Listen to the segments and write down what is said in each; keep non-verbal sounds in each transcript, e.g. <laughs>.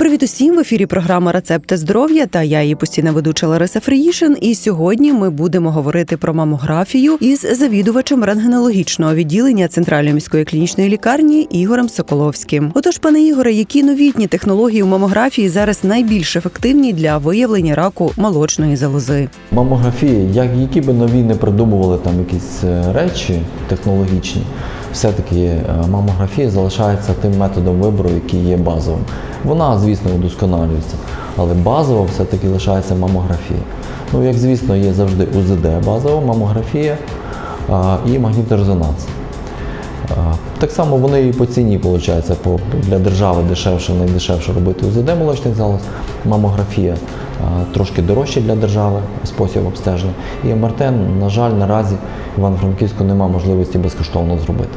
Привіт усім в ефірі програма Рецепти здоров'я та я її постійна ведуча Лариса Фриїшин. І сьогодні ми будемо говорити про мамографію із завідувачем рентгенологічного відділення Центральної міської клінічної лікарні Ігорем Соколовським. Отож, пане Ігоре, які новітні технології у мамографії зараз найбільш ефективні для виявлення раку молочної залози? Мамографія, як які би нові не придумували там якісь е, речі технологічні, все-таки е, мамографія залишається тим методом вибору, який є базовим. Вона, звісно, удосконалюється, але базово все-таки лишається мамографія. Ну, як звісно, є завжди УЗД базова, мамографія і магніторезонанс. А, Так само вони і по ціні, виходить, для держави дешевше, найдешевше робити УЗД молочних залоз, мамографія трошки дорожче для держави спосіб обстеження. І МРТ, на жаль, наразі в Івано-Франківську немає можливості безкоштовно зробити.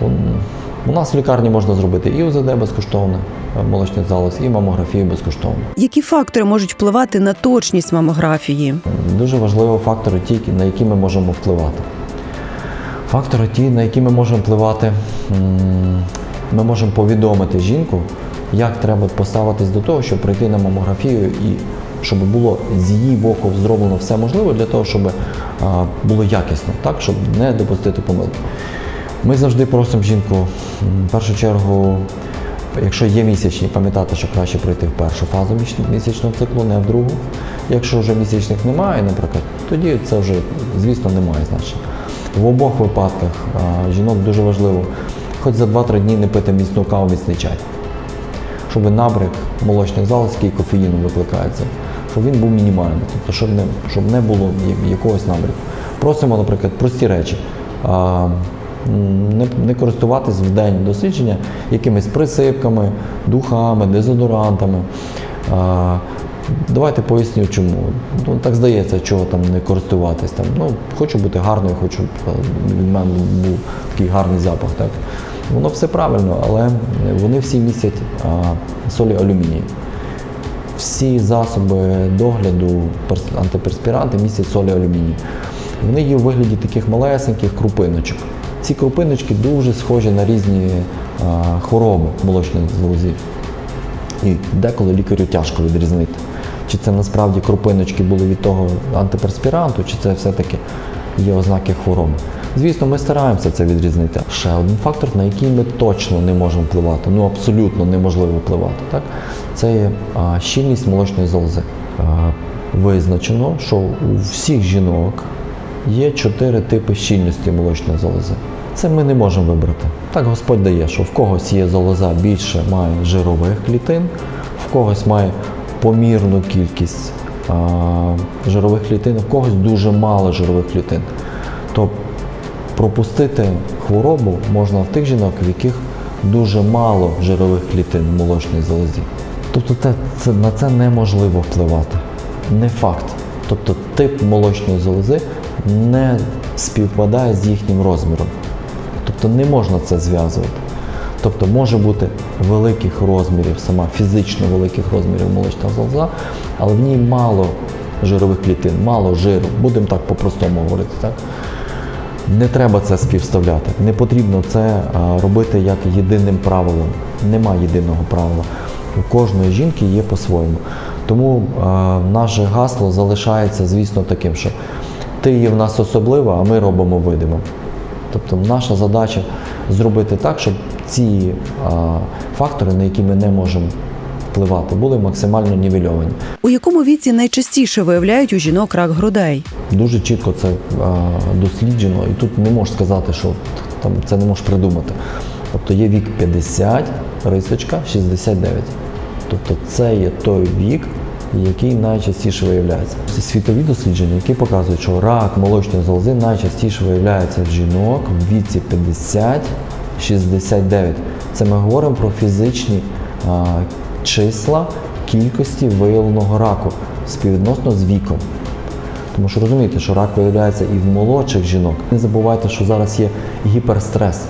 У- нас в лікарні можна зробити і УЗД безкоштовне, е, молочних залоз, і мамографію безкоштовно. Які фактори можуть впливати на точність мамографії? Дуже важливі фактори, ті, на які ми можемо впливати. Фактори ті, на які ми можемо впливати, ми можемо повідомити жінку, як треба поставитись до того, щоб прийти на мамографію і щоб було з її боку зроблено все можливе для того, щоб було якісно, так, щоб не допустити помилки. Ми завжди просимо жінку в першу чергу, якщо є місячні, пам'ятати, що краще пройти в першу фазу місячного циклу, не в другу. Якщо вже місячних немає, наприклад, тоді це вже, звісно, немає значення. В обох випадках жінок дуже важливо, хоч за 2-3 дні не пити міцну каву, міцний чай. Щоб набряк молочних залоз, який кофеїном викликається, щоб він був мінімальний, тобто щоб не, щоб не було якогось набряку. Просимо, наприклад, прості речі. Не, користуватись в день дослідження якимись присипками, духами, дезодорантами. Давайте поясню, чому. Ну, так здається, чого там не користуватись. Там, ну, хочу бути гарною, хочу, е, від мене був такий гарний запах. Так? Воно все правильно, але вони всі містять а, солі алюмінію. Всі засоби догляду, перс- антиперспіранти містять солі алюмінію. Вони є у вигляді таких малесеньких крупиночок. Ці крупиночки дуже схожі на різні а, хвороби молочних залозів. І деколи лікарю тяжко відрізнити, чи це насправді крупиночки були від того антиперспіранту, чи це все-таки є ознаки хвороби. Звісно, ми стараємося це відрізнити. Ще один фактор, на який ми точно не можемо впливати, ну абсолютно неможливо впливати. Так? Це є щільність молочної залози. А, визначено, що у всіх жінок є чотири типи щільності молочної залози. Це ми не можемо вибрати. Так Господь дає, що в когось є залоза більше має жирових клітин, в когось має помірну кількість а, жирових клітин, в когось дуже мало жирових клітин. То пропустити хворобу можна в тих жінок, в яких дуже мало жирових клітин в молочній залозі. Тобто це, це, на це неможливо впливати. Не факт. Тобто тип молочної залози не співпадає з їхнім розміром. Тобто не можна це зв'язувати. Тобто може бути великих розмірів, сама фізично великих розмірів молочна залоза, але в ній мало жирових клітин, мало жиру. Будемо так по-простому говорити. Так? Не треба це співставляти. Не потрібно це робити як єдиним правилом. Нема єдиного правила. У кожної жінки є по-своєму. Тому а, наше гасло залишається, звісно, таким, що ти є в нас особлива, а ми робимо видимим. Тобто наша задача зробити так, щоб ці а, фактори, на які ми не можемо впливати, були максимально нівельовані. У якому віці найчастіше виявляють у жінок рак грудей? Дуже чітко це а, досліджено, і тут не можеш сказати, що там це не можеш придумати. Тобто є вік 50, рисочка 69. Тобто це є той вік, який найчастіше виявляється. Це світові дослідження, які показують, що рак молочної залози найчастіше виявляється в жінок в віці 50-69. Це ми говоримо про фізичні а, числа кількості виявленого раку співвідносно з віком. Тому що розумієте, що рак виявляється і в молодших жінок. Не забувайте, що зараз є гіперстрес.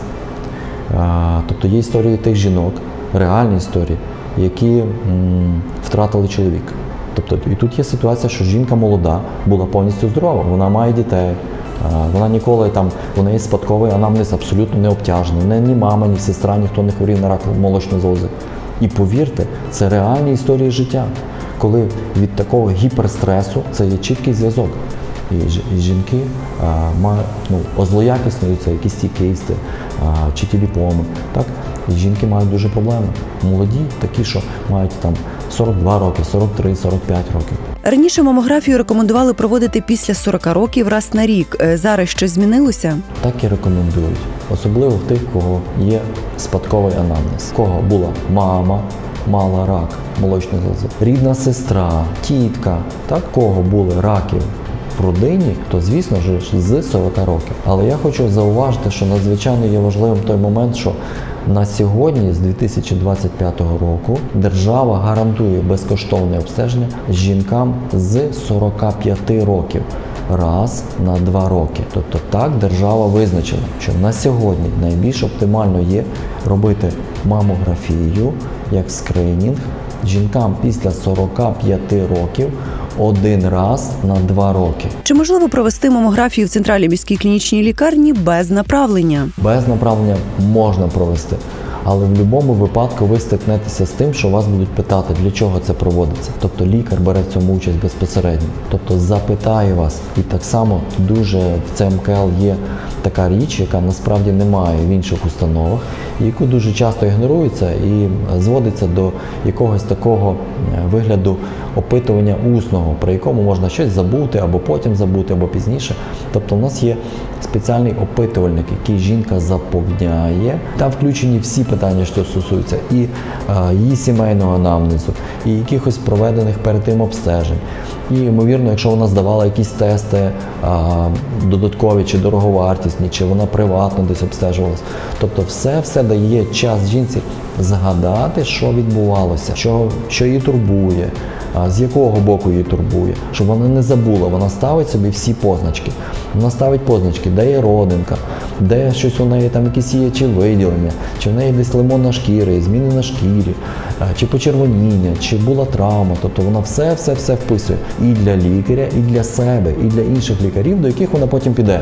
А, Тобто є історії тих жінок, реальні історії, які м, втратили чоловіка. Тобто, і тут є ситуація, що жінка молода була повністю здорова, вона має дітей. Вона ніколи там, у неї спадковий анамнез абсолютно не обтяжений. Не ні мама, ні сестра, ніхто не хворів на рак молочної залози. І повірте, це реальні історії життя, коли від такого гіперстресу це є чіткий зв'язок. І, жінки мають ну, злоякісною це якісь ті кисти а, чи ті ліпоми. Так? І жінки мають дуже проблеми. Молоді, такі, що мають там 42 роки, 43, 45 років. Раніше мамографію рекомендували проводити після 40 років раз на рік. Е, Зараз щось змінилося? Так і рекомендують. Особливо в тих, кого є спадковий анамнез, кого була мама, мала рак молочної залози, рідна сестра, тітка, так кого були раки в родині, то звісно ж з 40 років. Але я хочу зауважити, що надзвичайно є важливим той момент, що на сьогодні, з 2025 року, держава гарантує безкоштовне обстеження жінкам з 45 років раз на два роки. Тобто так держава визначила, що на сьогодні найбільш оптимально є робити мамографію як скринінг жінкам після 45 років один раз на два роки. Чи можливо провести мамографію в центральній міській клінічній лікарні без направлення? Без направлення можна провести. Але в будь-якому випадку ви стикнетеся з тим, що вас будуть питати, для чого це проводиться. Тобто лікар бере в цьому участь безпосередньо. Тобто запитає вас. І так само дуже в ЦМКЛ є така річ, яка насправді немає в інших установах, яку дуже часто ігнорується і зводиться до якогось такого е, вигляду опитування усного, про якому можна щось забути, або потім забути, або пізніше. Тобто, в нас є спеціальний опитувальник, який жінка заповняє. Там включені всі питання, що стосуються і е, її сімейного анамнезу, і якихось проведених перед тим обстежень. І ймовірно, якщо вона здавала якісь тести а, додаткові чи дороговартісні, чи вона приватно десь обстежувалась. Тобто, все все дає час жінці згадати, що відбувалося, що, що її турбує, з якого боку її турбує, щоб вона не забула. Вона ставить собі всі позначки. Вона ставить позначки, де є родинка, де щось у неї там якісь є чи виділення, чи в неї десь лимон на шкірі, зміни на шкірі, чи почервоніння, чи була травма. Тобто вона все, все, все вписує і для лікаря, і для себе, і для інших лікарів, до яких вона потім піде.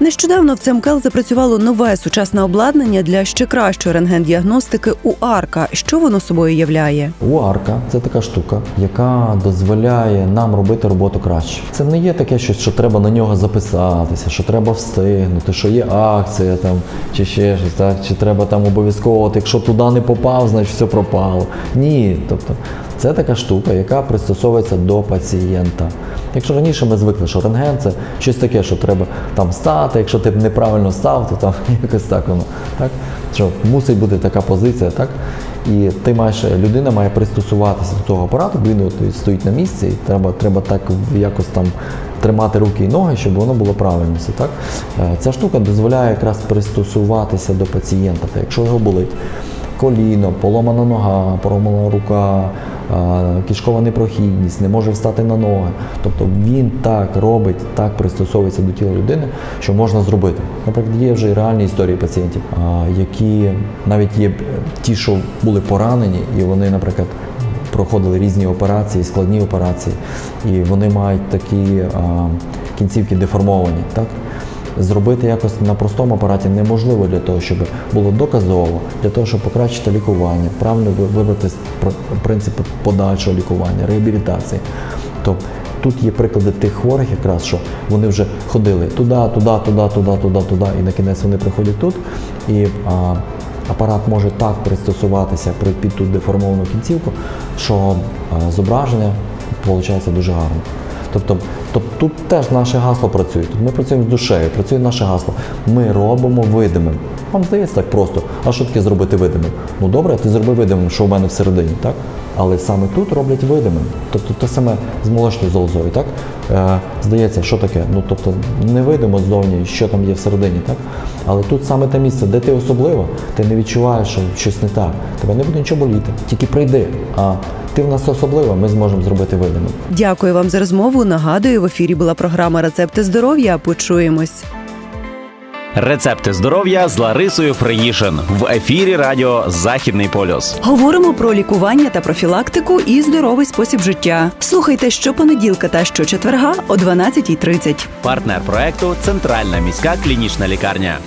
Нещодавно в ЦМКЛ запрацювало нове сучасне обладнання для ще кращої рентген-діагностики у арка. Що воно собою являє? УАРКа це така штука, яка дозволяє нам робити роботу краще. Це не є таке щось, що треба на нього записатися, що треба встигнути, що є акція там чи ще щось, так чи треба там обов'язково, от якщо туди не попав, значить все пропало. Ні, тобто це така штука, яка пристосовується до пацієнта. Якщо раніше ми звикли, що рентген це щось таке, що треба там стати, якщо ти неправильно став, то там <laughs> якось так воно. Так? Що мусить бути така позиція, так? І ти маєш, людина має пристосуватися до того апарату, він стоїть на місці, і треба, треба так якось там тримати руки і ноги, щоб воно було правильно. все, Так? Е, Ця штука дозволяє якраз пристосуватися до пацієнта. Та якщо його болить коліно, поломана нога, поломана рука, кишкова непрохідність, не може встати на ноги. Тобто він так робить, так пристосовується до тіла людини, що можна зробити. Наприклад, є вже реальні історії пацієнтів, які навіть є ті, що були поранені, і вони, наприклад, проходили різні операції, складні операції, і вони мають такі а, кінцівки деформовані. Так? Зробити якось на простому апараті неможливо для того, щоб було доказово, для того, щоб покращити лікування, правильно вибрати пр- принципи подальшого лікування, реабілітації. То тут є приклади тих хворих, якраз що вони вже ходили туди, туди, туди, туди, туди, туди, і на кінець вони приходять тут. І а, апарат може так пристосуватися під ту деформовану кінцівку, що а, зображення виходить дуже гарно. Тобто, тобто тут теж наше гасло працює. Тут ми працюємо з душею, працює наше гасло. Ми робимо видимим. Вам здається так просто. А що таке зробити видимим? Ну добре, ти зроби видимим, що в мене всередині, так? Але саме тут роблять видимим. Тобто те саме з молочною залозою, так? Е, здається, що таке? Ну тобто не видимо ззовні, що там є всередині, так? Але тут саме те місце, де ти особливо, ти не відчуваєш, що щось не так. Тебе не буде нічого боліти. Тільки прийди. А ти в нас особлива, ми зможемо зробити видимим. Дякую вам за розмову. Нагадую, в ефірі була програма Рецепти здоров'я. Почуємось. Рецепти здоров'я з Ларисою Фриїшин в ефірі Радіо Західний полюс. Говоримо про лікування та профілактику і здоровий спосіб життя. Слухайте щопонеділка та щочетверга о 12.30. Партнер проекту Центральна міська клінічна лікарня.